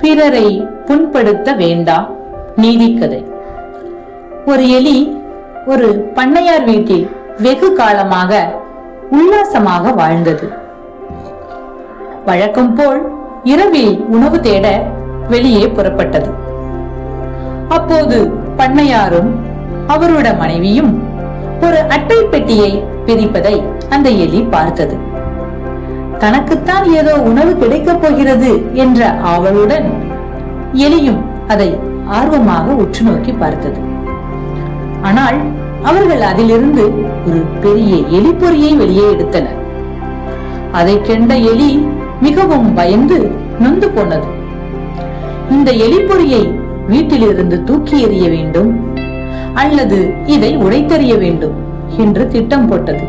பிறரை புண்படுத்த வேண்டாம் நீதிக்கதை. ஒரு எலி ஒரு பண்ணையார் வீட்டில் வெகு காலமாக உல்லாசமாக வாழ்ந்தது. வழக்கம் போல் இரவில் உணவு தேட வெளியே புறப்பட்டது. அப்போது பண்ணையாரும் அவரோட மனைவியும் ஒரு அட்டை பெட்டியை பிரிப்பதை அந்த எலி பார்த்தது. தனக்குத்தான் ஏதோ உணவு கிடைக்கப் போகிறது என்ற ஆவலுடன் எலியும் அதை ஆர்வமாக உற்று நோக்கி பார்த்தது. ஆனால் அவர்கள் அதிலிருந்து ஒரு பெரிய எலிப்பொறியை வெளியே எடுத்தனர். அதை கண்ட எலி மிகவும் பயந்து நொந்து போனது. இந்த எலிப்பொறியை வீட்டிலிருந்து தூக்கி எறிய வேண்டும் அல்லது இதை உடைத்தெறிய வேண்டும் என்று திட்டம் போட்டது.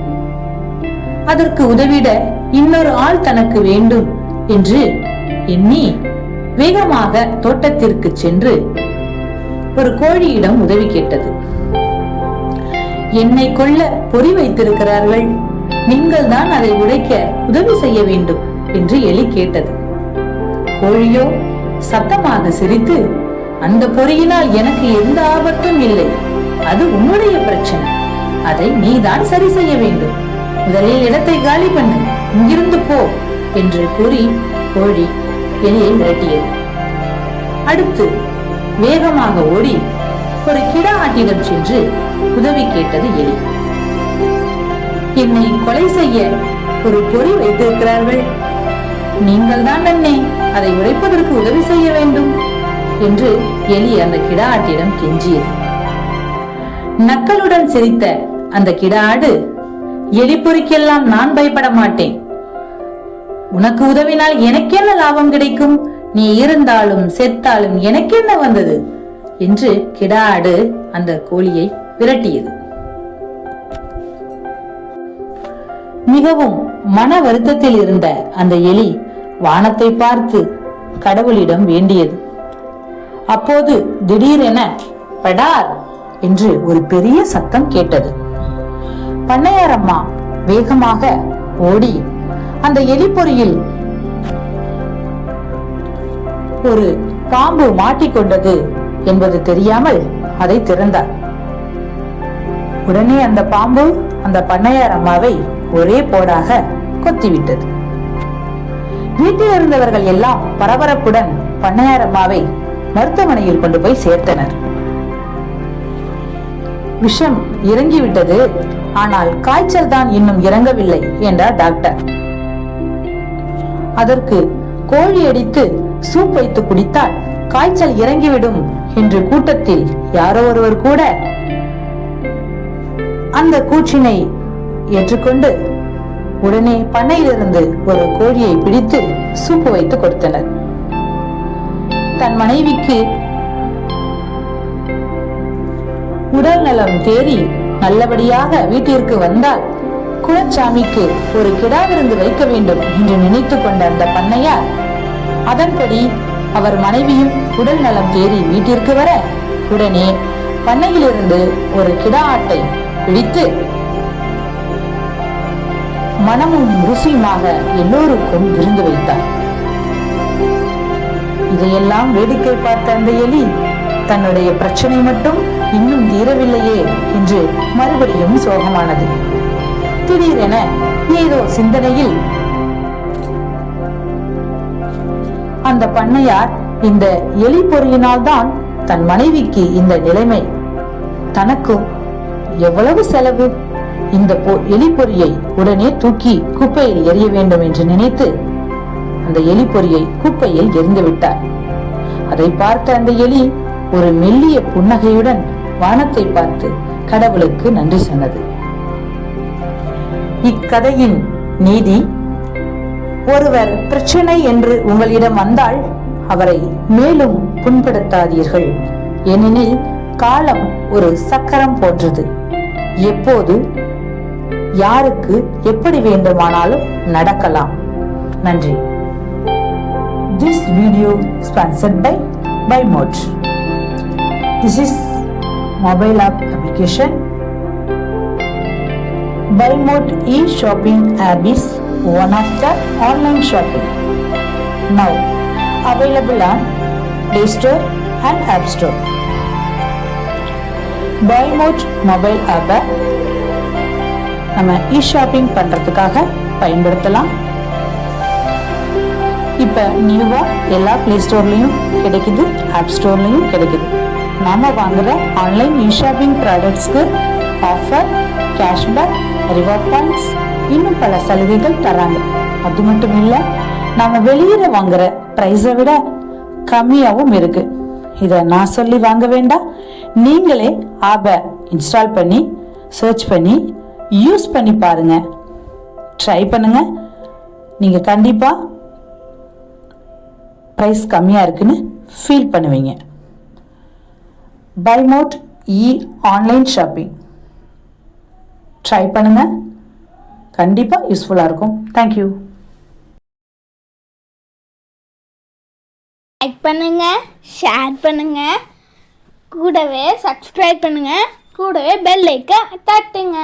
அதற்கு உதவிட இன்னொரு ஆள் தனக்கு வேண்டும் என்று எண்ணி வேகமாக தோட்டத்திற்கு சென்று ஒரு கோழியிடம் உதவி கேட்டது. என்னை கொல்ல பொறி வைத்திருக்கிறார்கள். நீங்கள் தான் அதை உடைக்க உதவி செய்ய வேண்டும் என்று எலி கேட்டது. கோழியோ சத்தமாக சிரித்து அந்த பொறியினால் எனக்கு எந்த ஆபத்தும் இல்லை. அது உன்னுடைய பிரச்சனை. அதை நீதான் சரி செய்ய வேண்டும். முதலில் இடத்தை காலி பண்ணு. இங்கிருந்து போ என்று கூறி கோழி எலியை மிரட்டியது. அடுத்து வேகமாக ஓடி ஒரு கிடா ஆட்டிடம் சென்று உதவி கேட்டது எலி. என்னை கொலை செய்ய ஒரு பொறி வைத்திருக்கிறார்கள். நீங்கள் தான் அண்ணே அதை உடைப்பதற்கு உதவி செய்ய வேண்டும் என்று எலி அந்த கிடா ஆட்டிடம் கெஞ்சியது. நக்கலுடன் சிரித்த அந்த கிடா ஆடு எலிப்பொறிக்கெல்லாம் நான் பயப்பட மாட்டேன். உனக்கு உதவினால் எனக்கென்ன லாபம் கிடைக்கும்? நீ இருந்தாலும் செத்தாலும் எனக்கென்ன வந்தது? என்று கிடாடு அந்த கோழியை விரட்டியது. மிகவும் மன வருத்தத்தில் இருந்த அந்த எலி வானத்தை பார்த்து கடவுளிடம் வேண்டியது. அப்போது திடீரென படார் என்று ஒரு பெரிய சத்தம் கேட்டது. பண்ணையாரம்மா. வேகமாக ஓடி அந்த எலிப்பொறியில் ஒரு பாம்பு மாட்டிக்கொண்டது என்பது தெரியாமல் அதை திறந்தார். உடனே அந்த பாம்பு அந்த பண்ணையார் அம்மாவை ஒரே போடாக கொத்திவிட்டது. வீட்டில் இருந்தவர்கள் எல்லாம் பரபரப்புடன் பண்ணையார் அம்மாவை மருத்துவமனையில் கொண்டு போய் சேர்த்தனர். விஷம் இறங்கிவிட்டது ஆனால் காய்ச்சல் தான் இன்னும் இறங்கவில்லை என்றார் டாக்டர். அதற்கு கோழி அடித்து சூப் வைத்து குடித்தால் காய்ச்சல் இறங்கிவிடும் என்று கூட்டத்தில் யாரோ ஒருவர் கூட அந்த கூற்றினை ஏற்றுக்கொண்டு உடனே பண்ணையிலிருந்து ஒரு கோழியை பிடித்து சூப்பு வைத்து கொடுத்தனர். தன் மனைவிக்கு உடல் நலம் தேறி நல்லபடியாக வீட்டிற்கு வந்தால் குலச்சாமிக்கு ஒரு கிடா விருந்து வைக்க வேண்டும் என்று நினைத்துக் கொண்ட அந்த பண்ணையார் அதன்படி அவர் மனைவியும் உடல் நலம் தேறி வீட்டிற்கு வர உடனே பண்ணையிலிருந்து ஒரு கிடா ஆட்டை பிடித்து மனமும் ருசியுமாக எல்லோருக்கும் விருந்து வைத்தார். இதையெல்லாம் வேடிக்கை பார்த்த அந்த எலி தன்னுடைய பிரச்சனை மட்டும் இன்னும் தீரவில்லையே என்று மறுபடியும் சோகமானது. திடீரென ஏதோ சிந்தனையில் அந்த பண்ணையார் இந்த எலி பொறியினால் தான் தன் மனைவிக்கு இந்த நிலைமை. தனக்கும் எவ்வளவு செலவு? இந்த பொ- எலிப்பொறியை உடனே தூக்கி குப்பையில் எரிய வேண்டும் என்று நினைத்து அந்த எலிப்பொறியை குப்பையில் எரிந்து விட்டார். அதை பார்த்த அந்த எலி ஒரு மெல்லிய புன்னகையுடன் வானத்தை பார்த்து கடவுளுக்கு நன்றி சொன்னது. இக்கதையின் நீதி ஒருவர் பிரச்சனை என்று உங்களிடம் வந்தால் அவரை மேலும் புண்படுத்தாதீர்கள். ஏனெனில் காலம் ஒரு சக்கரம் போன்றது. எப்போது யாருக்கு எப்படி வேண்டுமானாலும் நடக்கலாம். நன்றி. This video sponsored by Bymot this is is mobile app application. BuyMode e-shopping app is one of the online shopping. Now available on Play Store and App Store பைமோட் mobile ஆப்பை நம்ம இ ஷாப்பிங் பண்ணுறதுக்காக பயன்படுத்தலாம் இப்போ நியூவாக எல்லா play ஸ்டோர்லேயும் கிடைக்குது app ஸ்டோர்லேயும் கிடைக்குது நாம வாங்குற ஆன்லைன் இ ஷாப்பிங் ப்ராடக்ட்ஸ்க்கு ஆஃபர் கேஷ்பேக் ரிவார்ட் பாயிண்ட்ஸ் இன்னும் பல சலுகைகள் தராங்க. அது மட்டும் இல்லை நாம வெளியில வாங்குற ப்ரைஸை விட கம்மியாகவும் இருக்கு. இதை நான் சொல்லி வாங்க வேண்டாம். நீங்களே ஆப்பை இன்ஸ்டால் பண்ணி சர்ச் பண்ணி யூஸ் பண்ணி பாருங்க. ட்ரை பண்ணுங்க. நீங்கள் கண்டிப்பாக ப்ரைஸ் கம்மியாக இருக்குன்னு ஃபீல் பண்ணுவீங்க. பைமோட் இ ஆன்லைன் ஷாப்பிங் ட்ரை பண்ணுங்க. கண்டிப்பாக யூஸ்ஃபுல்லாக இருக்கும். தேங்க்யூ லைக் பண்ணுங்க ஷேர் பண்ணுங்க. கூடவே சப்ஸ்கிரைப் பண்ணுங்க. கூடவே பெல் ஐக்க தட்டுங்க.